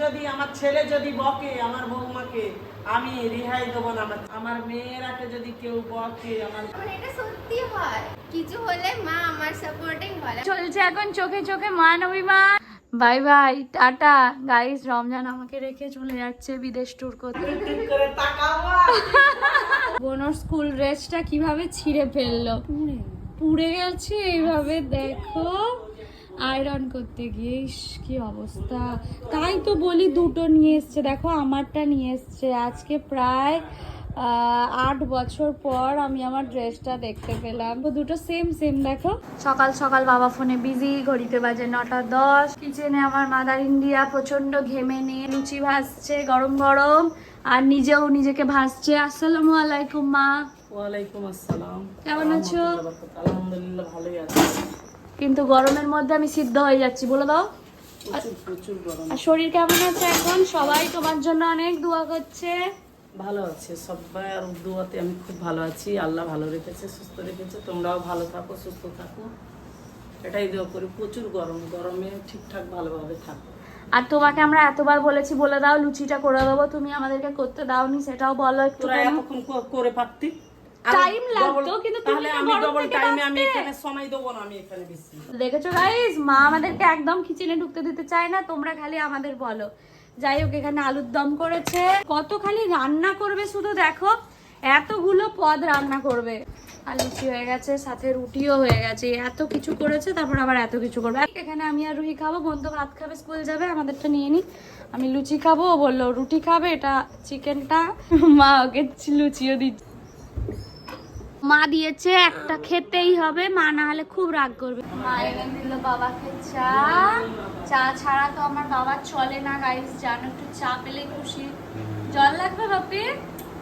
যদি আমার ছেলে যদি বকে আমার বৌমাকে আমি রিহাই দেবো না। আমার আমার মেয়েরাকে যদি কেউ বকে আমার মানে এটা সত্যি হয়। কিছু হলে মা আমার সাপোর্টিং বলে। চলছে এখন চোখে চোখে মান অভিমান bye bye ta-ta. Guys Ramzan আমাকে রেখে চলে যাচ্ছে বিদেশ ট্যুর করতে। বোনর স্কুল ড্রেসটা কীভাবে ছিঁড়ে ফেলল? পুড়ে গেছে এইভাবে দেখো। আয়রন করতে গিয়ে ইস, কি অবস্থা। তাই তো বলি দুটো নিয়ে এসছে। দেখো আমারটা নিয়ে এসছে। আজকে প্রায় আট বছর পর আমি আমার ড্রেসটা দেখতে পেলাম। তো দুটো সেম সেম দেখো। সকাল সকাল বাবা ফোনে বিজি ঘড়িতে বাজে নটা দশ। কিচেনে আমার মাদার ইন্ডিয়া প্রচণ্ড ঘেমে নিয়ে লুচি ভাসছে গরম গরম। আর নিজেও নিজেকে ভাসছে আসসালামু আলাইকুম মা। ওয়ালাইকুম আসসালাম। কেমন আছো? আলহামদুলিল্লাহ ভালোই আছি। কিন্তু গরমের মধ্যে আমি সিদ্ধ হয়ে যাচ্ছি বলে দাও। আর শরীর কেমন আছে এখন? সবাই তোমার জন্য অনেক দোয়া করছে। ভালো আছে সবাই আর দুয়াতে আমি খুব ভালো আছি। আল্লাহ ভালো রেখেছে সুস্থ রেখেছে। তোমরাও ভালো থাকো সুস্থ থাকো। এটাই দোয়া করি প্রচুর গরম। গরমে ঠিকঠাক ভালোভাবে থাকো। আর তোমাকে আমরা এতবার বলেছি বলে দাও লুচিটা করে দেবো। তুমি আমাদেরকে করতে দাওনি সেটাও বলো একটু করে পারতি? Time লাগতো, কিন্তু তাহলে আমি ডবল টাইমে আমি এখানে সময় দেবো না আমি এখানে বেশি। দেখেছ গাইস মা আমাদেরকে একদম কিচেনে ঢুকতে দিতে চায় না তোমরা খালি আমাদের বলো। যাই হোক এখানে আলুর দম করেছে। কত খালি রান্না করবে শুধু দেখো এতগুলো পদ রান্না করবে। আর লুচি হয়ে গেছে সাথে রুটিও হয়ে গেছে। এত কিছু করেছে তারপর আবার এত কিছু করবে। এখানে আমি আর রুহি খাব বোন তো ভাত খাবে স্কুল যাবে আমাদেরটা নিয়ে নি। আমি লুচি খাব ও বলল রুটি খাবে এটা চিকেনটা মা ওকে লুচিও দিচ্ছে। মা দিয়েছে একটা খেতেই হবে মা না হলে খুব রাগ করবে। মা এনে দিল বাবাকে চা। চা ছাড়া তো আমার বাবা চলে না গাইস জানো একটু চা পেলে খুশি। জল লাগবে বাপি?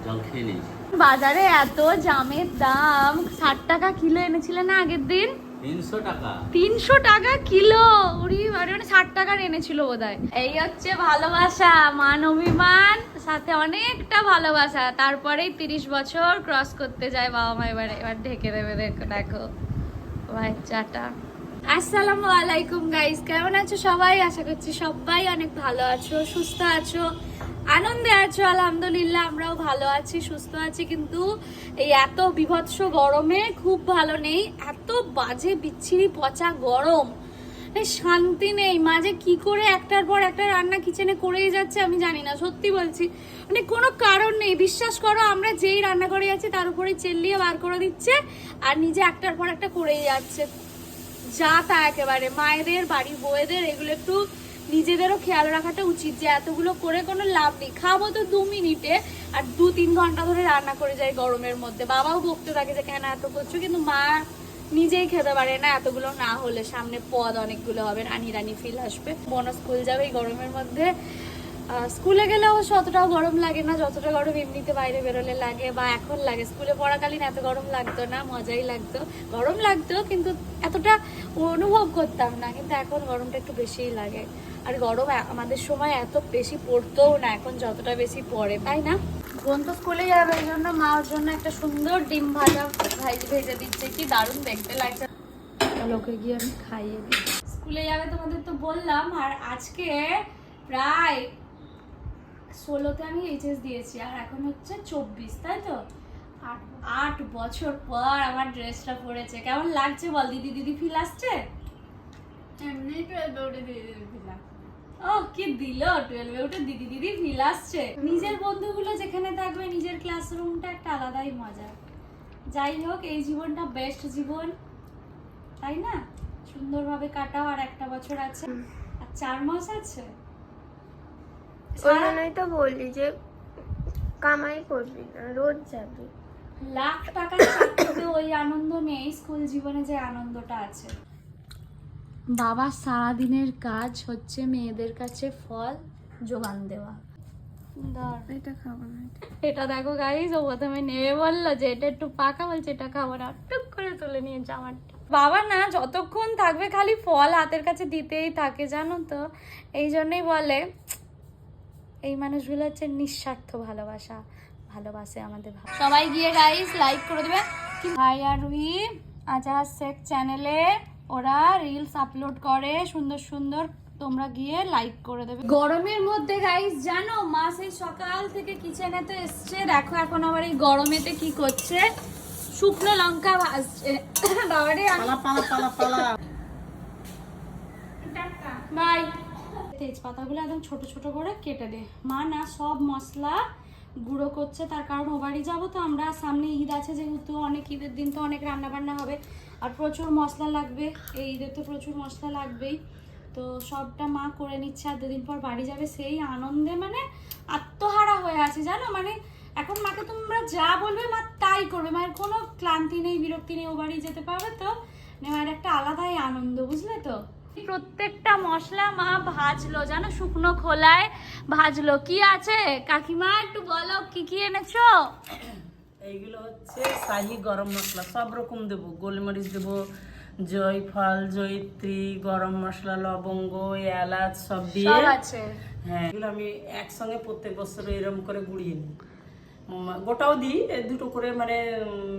জল খেয়ে নিস বাজারে এত জামের দাম ষাট টাকা কিলো এনেছিলে না আগের দিন? তিনশো টাকা। কিলো? উড়ি মানে ষাট টাকার এনেছিল বোধ এই হচ্ছে ভালোবাসা, মান অভিমান, সাথে অনেকটা ভালোবাসা। তারপরেই তিরিশ বছর ক্রস করতে যায় বাবা মা এবার। এবার ঢেকে দেবে, দেখো দেখো। বাচ্চাটা আসসালামু আলাইকুম গাইস কেমন আছো সবাই? আশা করছি সবাই অনেক ভালো আছো, সুস্থ আছো। আনন্দে আছো, আলহামদুলিল্লাহ, আমরাও ভালো আছি, সুস্থ আছি, কিন্তু এই এত বিভৎস গরমে খুব ভালো নেই, এত বাজে, বিচ্ছিরি, পচা গরম। শান্তি নেই, মাঝে কি করে একটার পর একটা রান্না কিচেনে করেই যাচ্ছে আমি জানি না, সত্যি বলছি। মানে কোনো কারণ নেই, বিশ্বাস করো, আমরা যেই রান্না করে যাচ্ছি তার উপরে চেল্লিয়ে বার করে দিচ্ছে, আর নিজে একটার পর একটা করেই যাচ্ছে। যা তা একেবারে, মায়েদের, বাড়ির বউয়েদের, এগুলো একটু নিজেদেরও খেয়াল রাখাটা উচিত যে এতগুলো করে কোনো লাভ নেই। খাব তো দু মিনিটে আর দু তিন ঘণ্টা ধরে রান্না করে যায় গরমের মধ্যে। বাবাও বকতে থাকে যে, কেন এত করছ? কিন্তু মা নিজেই খেতে পারে না এতগুলো না হলে। সামনে পদ অনেকগুলো হবে, রানি রানি ফিল আসবে। বোন স্কুল যাবে এই গরমের মধ্যে। স্কুলে গেলে অবশ্য অতটাও গরম লাগে না, যতটা গরম এমনিতে বাইরে বেরোলে লাগে বা এখন লাগে। স্কুলে পড়াকালীন এত গরম লাগতো না, মজাই লাগতো। গরম লাগতো, কিন্তু এতটা অনুভব করতাম না, কিন্তু এখন গরমটা একটু বেশিই লাগে। আর গরম আমাদের সময় এত বেশি পড়তোও না, এখন যতটা বেশি পড়ে, তাই না? বোন তো স্কুলে যাবে, এই জন্য মা ওর জন্য একটা সুন্দর ডিম ভাজা ভেজে দিচ্ছে, কি দারুণ দেখতে লাগছে। লোকে গিয়ে আমি খাইয়ে দিই। স্কুলে যাবে তোমাদের তো বললাম, আর আজকে প্রায় ষোলোতে আমি এইচএস দিয়েছি আর এখন হচ্ছে চব্বিশ তাই তো? আট আট বছর পর আমার ড্রেসটা পরেছে। কেমন লাগছে বল? দিদি দিদি ফিল আসছে? এমনি টুয়েলভে উঠে দিলাম ও কি দিল? টুয়েলভে উঠে দিদি দিদি ফিল আসছে। নিজের বন্ধুগুলো যেখানে থাকবে নিজের ক্লাসরুমটা একটা আলাদাই মজা। যাই হোক এই জীবনটা বেস্ট জীবন। তাই না? সুন্দরভাবে কাটাও আর একটা বছর আছে। আর চার মাস আছে? ওই সারা- জন্যই তো বললি যে কামাই করবি না রোজ যাবি। লাখ টাকার চাকরিতে ওই আনন্দ নেই স্কুল জীবনে যে আনন্দটা আছে। বাবার সারাদিনের কাজ হচ্ছে মেয়েদের কাছে ফল যোগান দেওয়া। এটা খাব না এটা। দেখো গাইজ ও প্রথমে নেমে বলল যে এটা একটু পাকা বলছে এটা খাব না। টুক করে তুলে নিয়েছে আমারটা। বাবা না যতক্ষণ থাকবে খালি ফল হাতের কাছে দিতেই থাকে জানো তো? এই জন্যই বলে এই মানুষগুলো হচ্ছে নিঃস্বার্থ ভালোবাসা ভালোবাসে আমাদের সবাই গিয়ে গাইস লাইক করে দেবে। ভাই আর রুহি আজহার শেখ চ্যানেলে ওরা রিলস আপলোড করে সুন্দর সুন্দর তোমরা গিয়ে লাইক করে দেবে। গরমের মধ্যে গাইস জানো মা সেই সকাল থেকে কিচেনে তো এসছে। দেখো এখন আবার এই গরমেতে কি করছে। শুকনো লঙ্কা ভাজছে। বাবারে পালা পালা পালা পালা। বাই তেজপাতাগুলো একদম ছোট ছোট করে কেটে দে। মা না, সব মশলা গুঁড়ো করছে, তার কারণ ও বাড়ি যাব তো আমরা। সামনে ঈদ আছে যেহেতু, অনেক ঈদের দিন তো অনেক রান্না বান্না হবে। আর প্রচুর মশলা লাগবে, এই ঈদের তো প্রচুর মশলা লাগবেই। তো সবটা মা করে নিচ্ছে আর দুদিন পর বাড়ি যাবে। সেই আনন্দে মানে আত্মহারা হয়ে আছে, জানো? মানে এখন মাকে তোমরা যা বলবে মা তাই করবে। মায়ের কোনো ক্লান্তি নেই, বিরক্তি নেই, ও বাড়ি যেতে পারবে তো? মায়ের একটা আলাদাই আনন্দ প্রত্যেকটা মশলা মা ভাজলো। জানো শুকনো খোলায় ভাজলো। কি আছে? কাকিমা একটু বলো কি কি এনেছো? এইগুলো হচ্ছে শাহি গরম মশলা। সব রকম দেবো। গোলমরিচ দেবো জয়ফল জয়িত্রী গরম মশলা লবঙ্গ এলাচ সব দিয়ে। আছে। হ্যাঁ এগুলো আমি একসঙ্গে প্রত্যেক বছর এরকম করে গুড়িয়ে নিই। গোটাও দিই দুটো করে মানে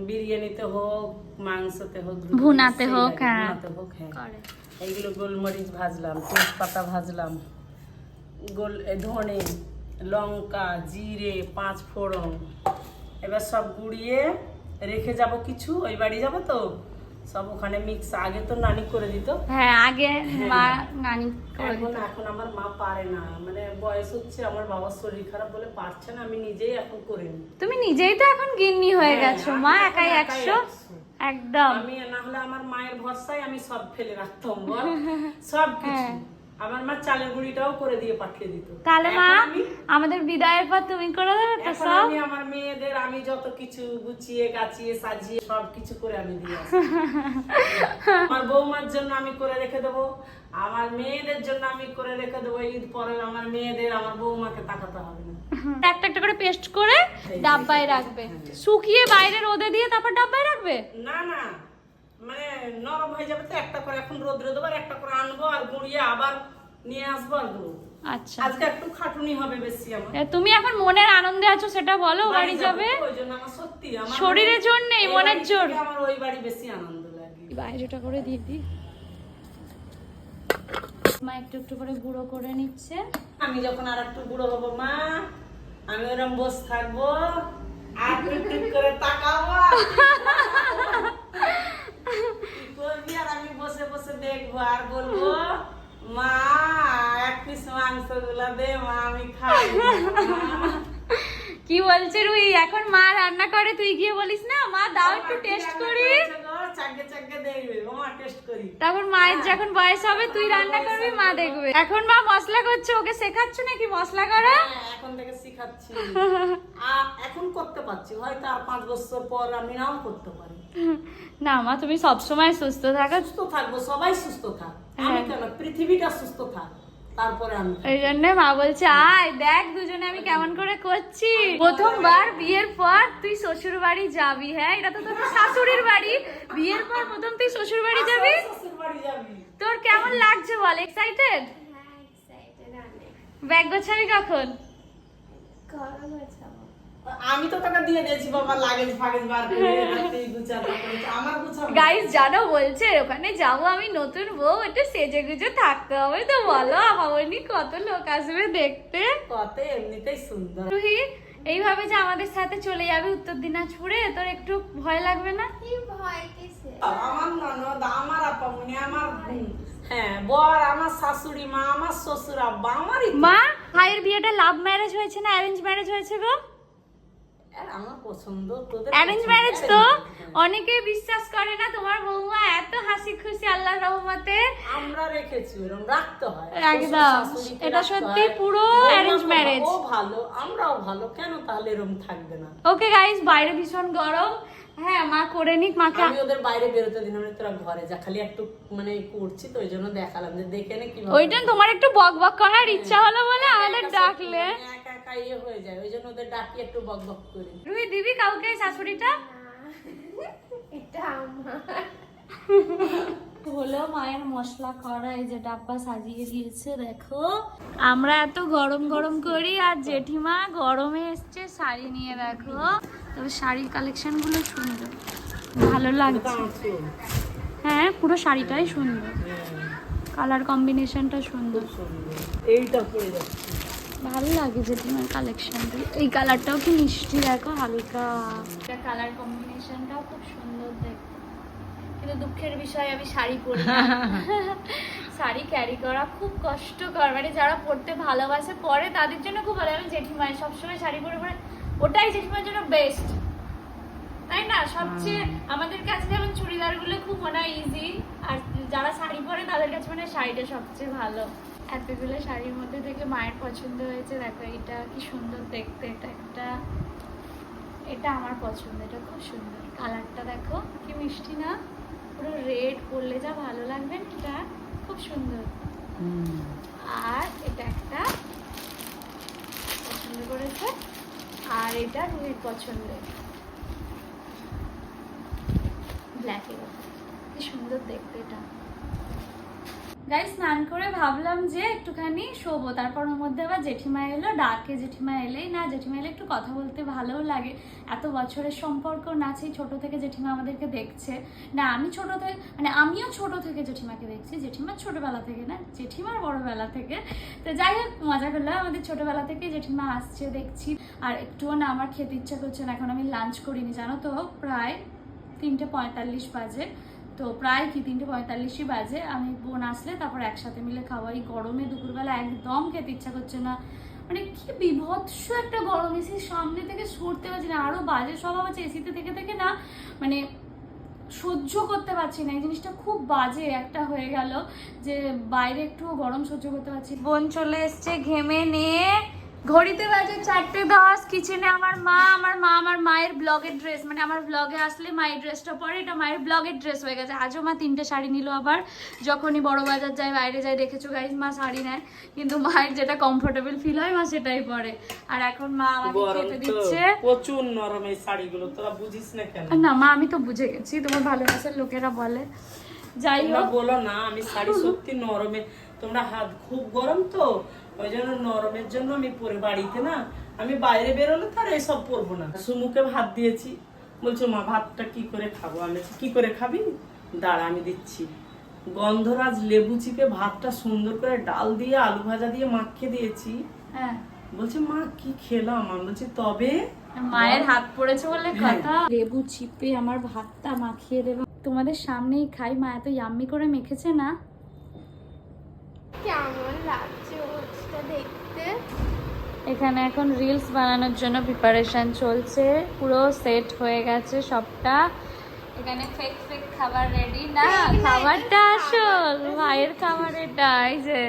বিরিয়ানিতে হোক মাংসতে হোক ভুনাতে হোক, হ্যাঁ। ভুনাতে হোক হ্যাঁ। এইগুলো গোলমরিচ ভাজলাম, তেজপাতা ভাজলাম, গোল ধনে, লঙ্কা, জিরে, পাঁচ ফোড়ন। এবার সব গুড়িয়ে রেখে যাব কিছু, ওই বাড়ি যাব তো? সব ওখানে মিক্স আগে তো নানি করে দিত। হ্যাঁ আগে মা নানি করে দিত। এখন আমার মা পারে না। মানে বয়স হচ্ছে আমার বাবার শরীর খারাপ বলে পারছে না আমি নিজেই এখন করে নি তুমি নিজেই তো এখন গিন্নি হয়ে হ্যাঁ, গেছো। মা একাই একশো। একদম। আমি না হলে আমার মায়ের ভরসায় আমি সব ফেলে রাখতাম বল। সব কিছু হ্যাঁ। আমার মা চালের গুঁড়িটাও করে দিয়ে পাঠিয়ে দিত। তাহলে মা আমাদের বিদায়ের পর তুমি করে দেবে তো সব? আমি আমার মেয়েদের আমি যত কিছু গুছিয়ে গাছিয়ে সাজিয়ে সব কিছু করে আমি দিয়ে আমার বৌমার জন্য আমি করে রেখে দেবো আমার মেয়েদের জন্য আমি করে রেখে দেবো ঈদ পরে আমার মেয়েদের আমার বৌমাকে তাকাতে হবে না। একটা একটা করে পেস্ট করে ডাব্বায় রাখবে। শুকিয়ে বাইরে রোদে দিয়ে তারপর ডাব্বায় রাখবে? না না। মানে নরম হয়ে যাবে তো একটা করে এখন রোদ্রে দেবো আর একটা করে আনব আর গুঁড়িয়ে আবার নিয়ে আসব আর দেবো। আচ্ছা। আজকে একটু খাটুনি হবে বেশি আমার। তুমি এখন মনের আনন্দে আছো সেটা বলো বাড়ি যাবে? ওই জন্য আমার সত্যি আমার শরীরের জন্যেই, এই মনের জোর। আমার ওই বাড়ি বেশি আনন্দ লাগে। বাইরেটা করে দিয়ে দিই। মা একটু একটু করে গুঁড়ো করে নিচ্ছে। আমি যখন আর একটু বুড়ো হব মা আমি ওরম বসে থাকব। আর টুক করে তাকাবো। করবি আর আমি বসে বসে দেখব আর বলব মা এক পিস মাংসগুলা দে মা আমি খাই। কি বলছে রুই? এখন মা রান্না করে তুই গিয়ে বলিস না? মা দাও একটু টেস্ট করি। তারপর মায়ের যখন বয়স হবে তুই রান্না করবি মা দেখবে। এখন মা মশলা করছে ওকে শেখাচ্ছ নাকি মশলা করা? হ্যাঁ, এখন থেকে শিখাচ্ছি। এখন করতে পারছি। হয়তো আর পাঁচ বছর পর আমি নাও করতে পারি। না মা তুমি সবসময় সুস্থ থাকো। সুস্থ থাকব সবাই সুস্থ থাক। আমি কেন? পৃথিবীটা সুস্থ থাক। তারপরে আমি এই জন্য মা বলছে আয় দেখ দুজনে আমি কেমন করে করছি। প্রথমবার বিয়ের পর তুই শ্বশুর বাড়ি যাবি হ্যাঁ? এটা তো তোর শাশুড়ির বাড়ি। বিয়ের পর প্রথম তুই শ্বশুর বাড়ি যাবি? শ্বশুর বাড়ি যাবি। তোর কেমন লাগছে বল এক্সাইটেড হ্যাঁ ব্যাগ গোছাবি কখন? আমি তো তোকে দিয়ে দিয়েছি বাবা লাগেজ ফাগেজ বার করে করেছি। আমার গাইস জানো বলছে ওখানে যাব আমি নতুন বউ একটু সেজে গুজে থাকতে হবে তো বলো আমাবনি কত লোক আসবে দেখতে? কত এমনিতেই সুন্দর। এইভাবে যে আমাদের সাথে চলে যাবে উত্তর দিনাজপুরে তোর একটু ভয় লাগবে না? কি ভয় কিসে আমার ননদ আমার আপামনি আমার হ্যাঁ বর আমার শাশুড়ি মা আমার শ্বশুর আব্বা আমারই। মা ভাইয়ের বিয়েটা লাভ ম্যারেজ হয়েছে না অ্যারেঞ্জ ম্যারেজ হয়েছে গো আর আমার পছন্দ তোদের অ্যারেঞ্জ ম্যারেজ তো অনেকেই বিশ্বাস করে না তোমার বৌমা এত হাসি খুশি আল্লাহ রহমতে। আমরা রেখেছি ওরকম রাখতে হয়। একদম। এটা সত্যি পুরো তো marriage। ও ভালো আমরাও ভালো কেন তাহলে এরকম থাকবে না? ওকে গাইস বাইরে ভীষণ গরম। হ্যাঁ মা করে নিক মাকে আমি ওদের বাইরে বেরোতে দিন আমি তোরা ঘরে যা খালি একটু মানে করছি তো ওই জন্য দেখালাম যে দেখে নে কীভাবে ওইটা তোমার একটু বক বক করার ইচ্ছা হলো বলে আমাদের ডাকলে। সত্যি, মানে একা একা ইয়ে হয়ে যায় ওই জন্য ওদের ডাকি একটু বক বক করি। রুহি দিবি কাউকে শাশুড়িটা? এটা আমার। হলো মায়ের মশলা করা এই যে ডাব্বা সাজিয়ে দিয়েছে দেখো। আমরা এত গরম গরম করি আর জেঠিমা গরমে এসছে শাড়ি নিয়ে দেখো। তবে শাড়ির কালেকশনগুলো সুন্দর ভালো লাগছে। হ্যাঁ পুরো শাড়িটাই সুন্দর। কালার কম্বিনেশনটা সুন্দর। সুন্দর। এইটা পরে যাচ্ছে। ভালো লাগে জেঠিমার কালেকশনটা এই কালারটাও কি মিষ্টি দেখো হালকা। কালার কম্বিনেশনটাও খুব সুন্দর দেখতে। কিন্তু দুঃখের বিষয় আমি শাড়ি পরি শাড়ি ক্যারি করা খুব কষ্টকর। মানে যারা পরতে ভালোবাসে পরে তাদের জন্য খুব ভালো। আমি জেঠিমায় সবসময় শাড়ি পরে পরে ওটাই জেঠিমার জন্য বেস্ট তাই না? সবচেয়ে আমাদের কাছে যেমন চুড়িদারগুলো খুব মনে হয় ইজি আর যারা শাড়ি পরে তাদের কাছে মানে শাড়িটা সবচেয়ে ভালো। এতগুলো শাড়ির মধ্যে থেকে মায়ের পছন্দ হয়েছে। দেখো, এটা কি সুন্দর দেখতে। এটা একটা, এটা আমার পছন্দ। এটা খুব সুন্দর। কালারটা দেখো, কি মিষ্টি না? পুরো রেড পরলে যা ভালো লাগবে এটা খুব সুন্দর। আর এটা একটা পছন্দ করেছে। আর এটা রুহির পছন্দের ব্ল্যাকের কি সুন্দর দেখতে এটা। গাই স্নান করে ভাবলাম যে একটুখানি শোবো। তারপর ওর মধ্যে আবার জেঠিমা এলো, ডাকে জেঠিমা এলেই, না, জেঠিমা এলে একটু কথা বলতে ভালোও লাগে। এত বছরের সম্পর্ক না সেই ছোট থেকে জেঠিমা আমাদেরকে দেখছে। না, আমি ছোটো থেকে মানে আমিও ছোট থেকে জেঠিমাকে দেখছি। জেঠিমার ছোটোবেলা থেকে না, জেঠিমার বড়োবেলা থেকে। তো যাই হোক, মজা করলাম। আমাদের ছোটোবেলা থেকে জেঠিমা আসছে, দেখছি। আর একটুও না, আমার খেতে ইচ্ছা করছে না। এখন আমি লাঞ্চ করিনি, জানো তো, প্রায় তিনটে পঁয়তাল্লিশ বাজে। তো প্রায় কি তিনটে পঁয়তাল্লিশই বাজে। আমি বোন আসলে তারপর একসাথে মিলে খাওয়া এই গরমে দুপুরবেলা একদম খেতে ইচ্ছা করছে না। মানে কি বিভৎস একটা গরম এসি সামনে থেকে সরতে পারছি না। আরও বাজে স্বভাব আছে এসিতে থেকে থেকে না মানে সহ্য করতে পারছি না। এই জিনিসটা খুব বাজে একটা হয়ে গেল যে বাইরে একটু গরম সহ্য করতে পারছি বোন চলে এসছে ঘেমে নিয়ে। ঘড়িতে বাজে চারটে দশ কিচেনে আমার মা আমার মা আমার মায়ের ব্লগের ড্রেস মানে আমার ব্লগে আসলে মায়ের ড্রেসটা পরে এটা মায়ের ব্লগের ড্রেস হয়ে গেছে। আজও মা তিনটে শাড়ি নিল আবার যখনই বড় বাজার যায় বাইরে যায় দেখেছ গাইজ মা শাড়ি নেয়। কিন্তু মায়ের যেটা কমফোর্টেবল ফিল হয় মা সেটাই পরে। আর এখন মা আমাকে দিচ্ছে। প্রচুর নরম এই শাড়িগুলো তোরা বুঝিস না কেন? না মা আমি তো বুঝে গেছি তোমার ভালোবাসার লোকেরা বলে। যাই হোক। বলো না আমি শাড়ি সত্যি নরমে তোমরা হাত খুব গরম তো ওই জন্য নরমের জন্য আমি পরে বাড়িতে না আমি বাইরে বেরোলে তার এসব পরবো না। সুমুকে ভাত দিয়েছি। বলছো মা ভাতটা কি করে খাব? আমি কি করে খাবি? দাঁড়া আমি দিচ্ছি। গন্ধরাজ লেবু চিপে ভাতটা সুন্দর করে ডাল দিয়ে আলু ভাজা দিয়ে মাখিয়ে দিয়েছি। হ্যাঁ। বলছে মা কি খেলাম? আমি বলছি তবে মায়ের হাত পড়েছে বলে হ্যাঁ। কথা। লেবু চিপে আমার ভাতটা মাখিয়ে দেবে। তোমাদের সামনেই খাই। মা এত ইয়াম্মি করে মেখেছে না। কেমন লাগছে ওটসটা দেখতে? এখানে এখন রিলস বানানোর জন্য প্রিপারেশন চলছে। পুরো সেট হয়ে গেছে সবটা। এখানে ফেক ফেক খাবার রেডি না খাবারটা আসল। ভাইয়ের খাবার এটা এই যে।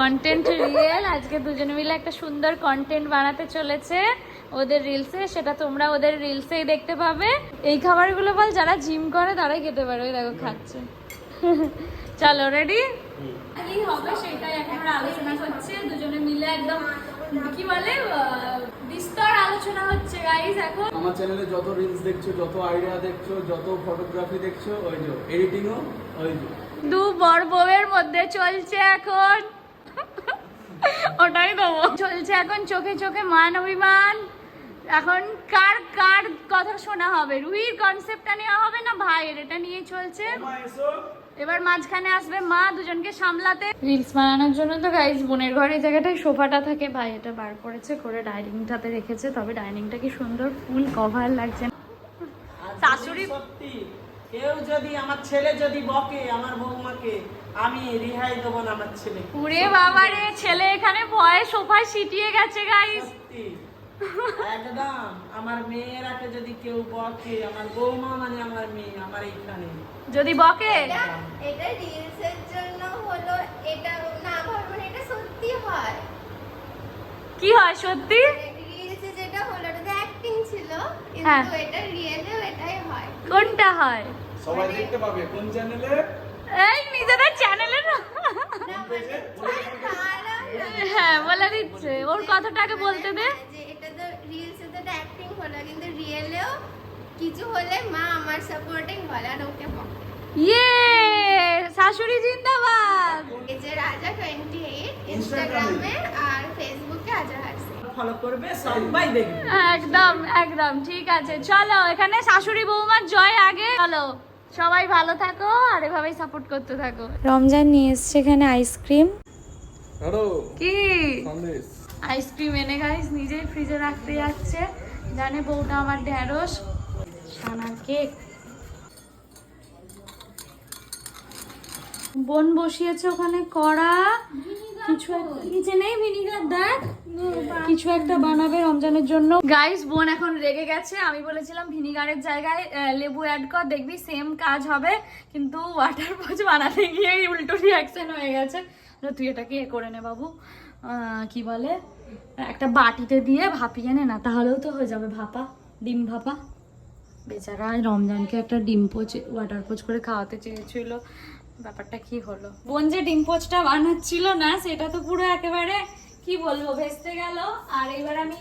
কন্টেন্ট রিয়েল আজকে দুজনে মিলে একটা সুন্দর কন্টেন্ট বানাতে চলেছে ওদের রিলসে সেটা তোমরা ওদের রিলসেই দেখতে পাবে। এই খাবারগুলো বল যারা জিম করে তারাই খেতে পারে ওই দেখো খাচ্ছে। চলো রেডি কি হবে সেটাই এখন আলোচনা করছে দুজনে মিলে একদম কি বলে বিস্তর আলোচনা হচ্ছে গাইস এখন। আমার চ্যানেলে যত রিলস দেখছ যত আইডিয়া দেখছ যত ফটোগ্রাফি দেখছ ওই যে এডিটিংও ওই যে। দু বর বউয়ের মধ্যে চলছে এখন। ওটাই দেবো। চলছে এখন চোখে চোখে মান অভিমান। এখন কার কার কথা শোনা হবে? রুহির কনসেপ্টটা নেওয়া হবে না ভাইয়ের? এটা নিয়ে চলছে। এবার মাঝখানে আসবে মা দুজনকে সামলাতে। রিলস বানানোর জন্য তো গাইজ বোনের ঘরে এই জায়গাটায় সোফাটা থাকে। ভাই এটা বার করেছে করে ডাইনিংটাতে রেখেছে। তবে ডাইনিংটা কি সুন্দর ফুল কভার লাগছে। শাশুড়ি- সত্যি কেউ যদি আমার ছেলে যদি বকে আমার বৌমাকে আমি রেহাই দেবো না আমার ছেলে। উরে বাবা রে ছেলে এখানে ভয়ে সোফায় সিটিয়ে গেছে গাইস সত্যি। একদম আমার মেয়েরাকে যদি কেউ বকে আমার বৌমা মানে আমার মেয়ে আমার এইখানে। যদি বকে? এটা রিলসের জন্য হলো এটা না ভাবুন এটা সত্যি হয়। কি হয় সত্যি? রিলসে যেটা হলো এটা অ্যাক্টিং ছিল হ্যাঁ। কিন্তু এটা রিয়েলেও এটাই হয়। কোনটা হয়? সবাই দেখতে পাবে কোন চ্যানেলে এই নিজেদের চ্যানেলে না মানে হ্যাঁ বলে দিচ্ছে। ওর কথাটাকে বলতে দে। যে এটা তো রিলসে তো অ্যাক্টিং হলো কিন্তু রিয়েলেও কিছু হলে মা আমার সাপোর্টিং বলে আর ওকে বকে। ইয়ে শাশুড়ি জিন্দাবাদ! এই যে রাজা টোয়েন্টি এইট ইনস্টাগ্রামে আর ফেসবুকে আজা হাসি ফলো করবে সবাই দেখবে। একদম একদম ঠিক আছে। চলো এখানে শাশুড়ি বৌমার জয় আগে। চলো সবাই ভালো থাকো আর এভাবেই সাপোর্ট করতে থাকো। রমজান নিয়ে এসছে এখানে আইসক্রিম কি? আইসক্রিম এনে গাইস নিজেই ফ্রিজে রাখতে যাচ্ছে। জানে বউটা আমার ঢ্যাঁড়স। সানার কেক বোন বসিয়েছে ওখানে কড়া কিছু নিচে নেই ভিনিগার দেখ। কিছু একটা বানাবে রমজানের জন্য। গাইস বোন এখন রেগে গেছে। আমি বলেছিলাম ভিনিগারের জায়গায় লেবু অ্যাড কর দেখবি সেম কাজ হবে। কিন্তু ওয়াটার পোচ বানাতে গিয়ে উল্টো রিয়াকশন হয়ে গেছে। তো তুই এটাকে এ করে নে বাবু? কি বলে? একটা বাটিতে দিয়ে ভাপিয়ে নে না তাহলেও তো হয়ে যাবে ভাপা ডিম ভাপা। বেচারা রমজানকে একটা ডিম পোচ ওয়াটার পোচ করে খাওয়াতে চেয়েছিল। ব্যাপারটা কি হলো? বোন যে ডিম পোচটা বানাচ্ছিল না সেটা তো পুরো একেবারে কি বলব ভেস্তে গেল। আর এবার আমি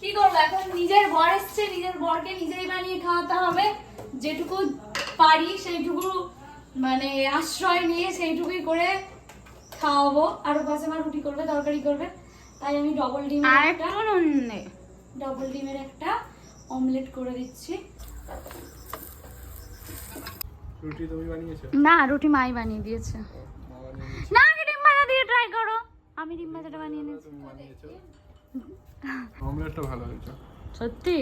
কি করব? এখন নিজের বর এসছে নিজের বরকে নিজেই বানিয়ে খাওয়াতে হবে। যেটুকু পারি সেইটুকু মানে আশ্রয় নিয়ে সেইটুকুই করে খাওয়াবো। আর পাশে আমার রুটি করবে তরকারি করবে। তাই আমি ডবল ডিম একটা ডবল ডিমের একটা অমলেট করে দিচ্ছি। রুটি তুমি বানিয়েছো? না রুটি মাই বানিয়ে দিয়েছে। না আগে ডিম ভাজা দিয়ে ট্রাই করো। আমি ডিম ভাজাটা বানিয়ে নিয়েছি। অমলেটটা ভালো হয়েছে। সত্যি?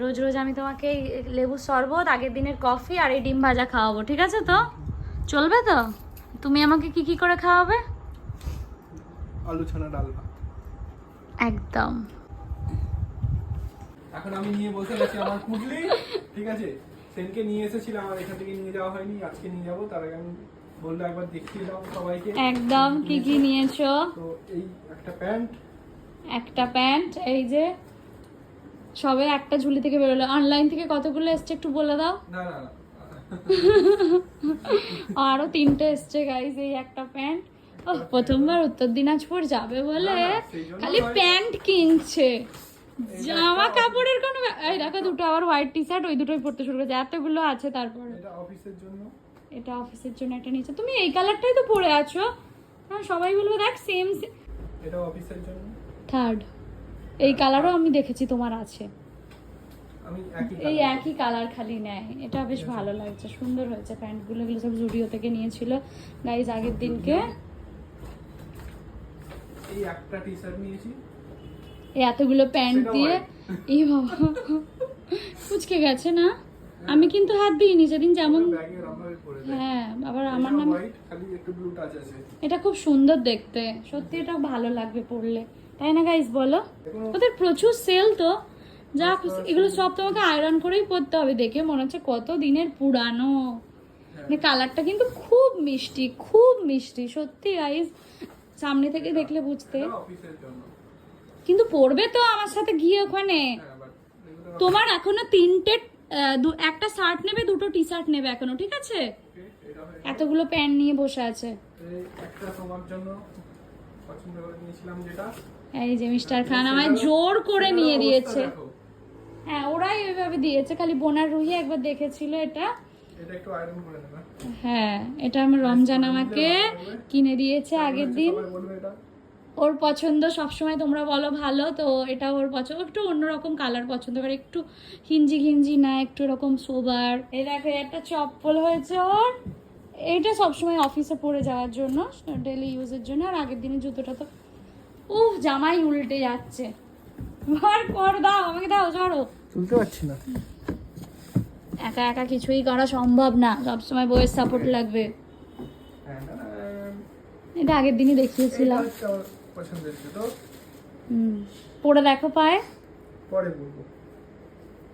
রোজ রোজ আমি তোমাকে লেবু শরবত আগের দিনের কফি আর এই ডিম ভাজা খাওয়াবো ঠিক আছে তো? চলবে তো? তুমি আমাকে কি কি করে খাওয়াবে? আলু ছানা ডাল ভাত। একদম। এখন আমি নিয়ে বসে গেছি আমার পুটলি ঠিক আছে? সেনকে নিয়ে এসেছিলাম আমার এখান থেকে নিয়ে যাওয়া হয়নি আজকে নিয়ে যাব তার আগে আমি বলল একবার দেখিয়ে দাও সবাইকে। একদম কি কি নিয়েছো? তো এই একটা প্যান্ট। একটা প্যান্ট এই যে সবে একটা ঝুলি থেকে বেরোলো। অনলাইন থেকে কতগুলো এসছে একটু বলে দাও? না না আরও তিনটে এসছে গাইজ এই একটা প্যান্ট। ও প্রথমবার উত্তর দিনাজপুর যাবে বলে খালি প্যান্ট কিনছে। জামা কাপড়ের কোনো এই দেখো দুটো আবার হোয়াইট টি শার্ট ওই দুটোই পড়তে শুরু করেছে। এতগুলো আছে তারপরে। এটা অফিসের জন্য? এটা অফিসের জন্য একটা নিয়েছে। তুমি এই কালারটাই তো পরে আছো। হ্যাঁ সবাই বলবে দেখ সেম এটা অফিসের জন্য? থার্ড এই কালারও আমি দেখেছি তোমার আছে। আমি একই এই একই কালার খালি নেয়। এটা বেশ ভালো লাগছে সুন্দর হয়েছে প্যান্টগুলো। এগুলো সব জুডিও থেকে নিয়েছিল। গাইজ আগের দিনকে। এই একটা টি শার্ট নিয়েছি। এতগুলো প্যান্ট দিয়ে। এই বাবা। কুচকে গেছে না? আমি কিন্তু হাত দিইনি যেদিন যেমন হ্যাঁ আবার আমার নামে এটা খুব সুন্দর দেখতে। সত্যি এটা ভালো লাগবে পরলে। তাই না গাইস বলো। ওদের প্রচুর সেল তো। যা এগুলো সব তোমাকে আয়রন করেই পরতে হবে। দেখে মনে হচ্ছে কত দিনের পুরানো। মানে কালারটা কিন্তু খুব মিষ্টি খুব মিষ্টি। সত্যি গাইস সামনে থেকে দেখলে বুঝতে। কিন্তু পরবে তো আমার সাথে গিয়ে ওখানে। তোমার এখনও তিনটে একটা শার্ট নেবে, দুটো টি শার্ট নেবে এখনও, ঠিক আছে? এতগুলো প্যান্ট নিয়ে বসে আছে। এই যে মিস্টার খান আমায় জোর করে নিয়ে দিয়েছে। হ্যাঁ ওরাই ওইভাবে দিয়েছে, খালি বোনার রুহি একবার দেখেছিল এটা। হ্যাঁ এটা আমার রমজান আমাকে কিনে দিয়েছে আগের দিন। ওর পছন্দ সবসময় তোমরা বলো ভালো তো এটা ওর পছন্দ। একটু অন্যরকম কালার পছন্দ করে একটু হিঞ্জি ঘিঞ্জি না একটু এরকম সোবার এই দেখো একটা চপ্পল হয়েছে ওর। এইটা সবসময় অফিসে পরে যাওয়ার জন্য ডেলি ইউজের জন্য আর আগের দিনের জুতোটা তো উফ জামাই উল্টে যাচ্ছে। বার কর দাও আমাকে দাও ছাড়ো তুলতে পারছি না। একা একা কিছুই করা সম্ভব না সবসময় বইয়ের সাপোর্ট লাগবে। হ্যাঁ, এটা আগের দিনই দেখিয়েছিলাম। পছন্দের তো? হুম পরে দেখো পায়ে। পরে বলব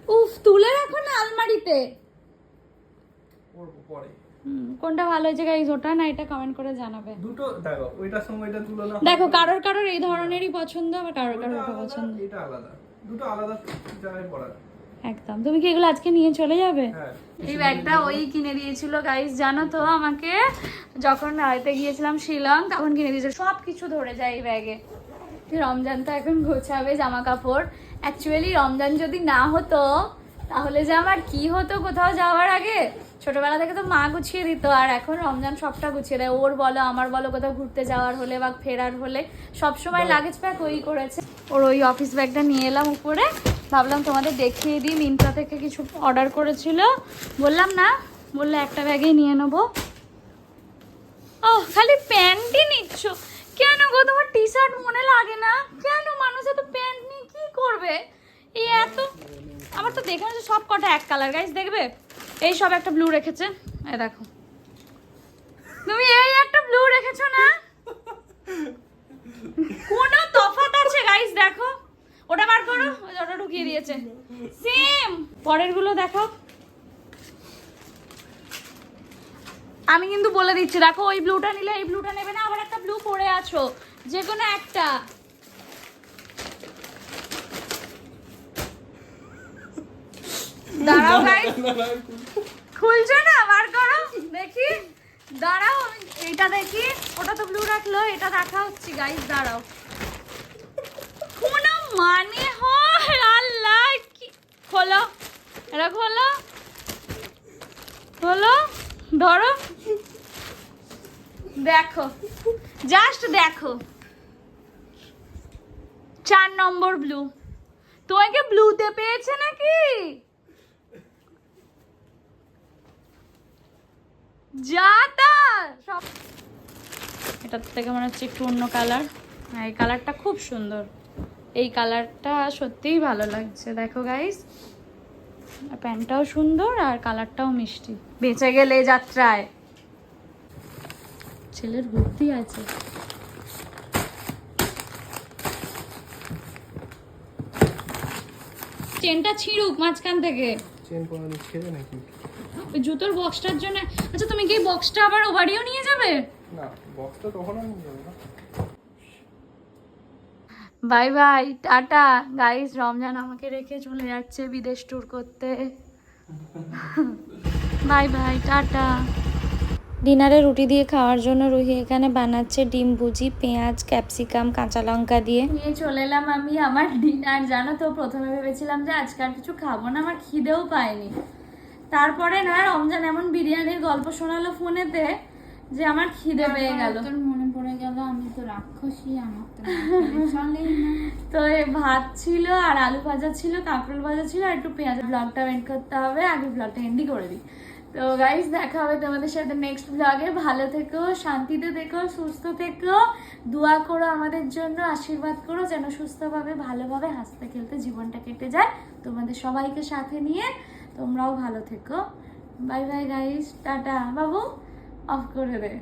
উফ তুলে রাখো না আলমারিতে। পরবো পরে। কোনটা ভালো হয়েছে গাইজ ওটা না এটা কমেন্ট করে জানাবে। দুটো দেখো ওইটার সঙ্গে এটা তুলনা। দেখো কারোর কারোর এই ধরনেরই পছন্দ আবার কারোর কারোর ওটা পছন্দ। এটা আলাদা। দুটো আলাদা জায়গায় পড়ার একদম। তুমি কি এগুলো আজকে নিয়ে চলে যাবে? হ্যাঁ। এই ব্যাগটা ওই কিনে দিয়েছিল গাইস জানো তো আমাকে? যখন রাইতে গিয়েছিলাম শিলং তখন কিনে দিয়েছিল সব কিছু ধরে যায় এই ব্যাগে। রমজান তো এখন গোছাবে জামা কাপড় অ্যাকচুয়ালি রমজান যদি না হতো তাহলে যে আমার কি হতো কোথাও যাওয়ার আগে? ছোটবেলা থেকে তো মা গুছিয়ে দিত আর এখন রমজান সবটা গুছিয়ে দেয়। ওর বলো আমার বলো কোথাও ঘুরতে যাওয়ার হলে বা ফেরার হলে সব সময় লাগেজ প্যাক ওই করেছে। ওর ওই অফিস ব্যাগটা নিয়ে এলাম উপরে। ভাবলাম তোমাদের দেখিয়ে দিই মিন্ত্রা থেকে কিছু অর্ডার করেছিল। বললাম না। বললে একটা ব্যাগেই নিয়ে নেব। ও খালি প্যান্টই নিচ্ছ। কেন গো তোমার টি শার্ট মনে লাগে না? কেন মানুষ এত প্যান্ট নিয়ে কি করবে? এই এত আমার তো দেখে সব কটা এক কালার গাইস দেখবে? এই সব একটা ব্লু রেখেছে। এই দেখো। তুমি এই একটা ব্লু রেখেছো না? কোনো তফাৎ আছে গাইস দেখো। ওটা বার করো ওটা ঢুকিয়ে দিয়েছে। সেম পরেরগুলো দেখো। আমি কিন্তু বলে দিচ্ছি, দেখো, ওই ব্লুটা নিলে, এই ব্লুটা নেবে না, আবার একটা ব্লু পরে আছো। যে কোনো একটা। দাঁড়াও গাইস খুলছো না বার করো। দেখি। দাঁড়াও এইটা দেখি। ওটা তো ব্লু রাখল এটা দেখা হচ্ছে গাইস দাঁড়াও। কোনো মানে হয়? আল্লাহ কি খোলো। এটা খোলো। খোলো। ধরো। দেখো। জাস্ট দেখো। চার নম্বর ব্লু তোমাকে ব্লুতে পেয়েছে নাকি? যা তা! সব এটার থেকে মনে হচ্ছে একটু অন্য কালার। এই কালারটা খুব সুন্দর। এই কালারটা সত্যিই ভালো লাগছে দেখো গাইস প্যান্টটাও সুন্দর আর কালারটাও মিষ্টি। বেঁচে গেলে যাত্রায়। ছেলের বুদ্ধি আছে। চেনটা ছিঁড়ুক মাঝখান থেকে। চেন পরা ছেড়ে নাকি? ওই জুতোর বক্সটার জন্য। আচ্ছা তুমি কি বক্সটা আবার ও বাড়িও নিয়ে যাবে? না বক্সটা তখন আমি যাব না। Bye bye ta-ta. Guys Ramzan আমাকে রেখে চলে যাচ্ছে বিদেশ ট্যুর করতে। By bye tata. ডিনারে রুটি দিয়ে খাওয়ার জন্য রুহি এখানে বানাচ্ছে ডিম ভুজি পেঁয়াজ ক্যাপসিকাম কাঁচা লঙ্কা দিয়ে। নিয়ে চলে এলাম আমি আমার ডিনার। জানো তো প্রথমে ভেবেছিলাম যে আজকে আর কিছু খাব না আমার খিদেও পায়নি। তারপরে না রমজান এমন বিরিয়ানির গল্প শোনালো ফোনেতে যে আমার খিদে পেয়ে গেল। তোর মনে পড়ে গেল আমি তো রাক্ষসী আমার তো তো এই ভাত ছিল আর আলু ভাজা ছিল কাঁকরোল ভাজা ছিল আর একটু পেঁয়াজ। ব্লগটা এন্ড করতে হবে আগে ব্লগটা এন্ডই করে দিই। তো গাইস দেখা হবে তোমাদের সাথে নেক্সট ব্লগে ভালো থেকো শান্তিতে থেকো সুস্থ থেকো। দোয়া করো আমাদের জন্য আশীর্বাদ করো যেন সুস্থভাবে ভালোভাবে হাসতে খেলতে জীবনটা কেটে যায়। তোমাদের সবাইকে সাথে নিয়ে তোমরাও ভালো থেকো। Bye bye guys ta-ta. বাবু অফ করে দে।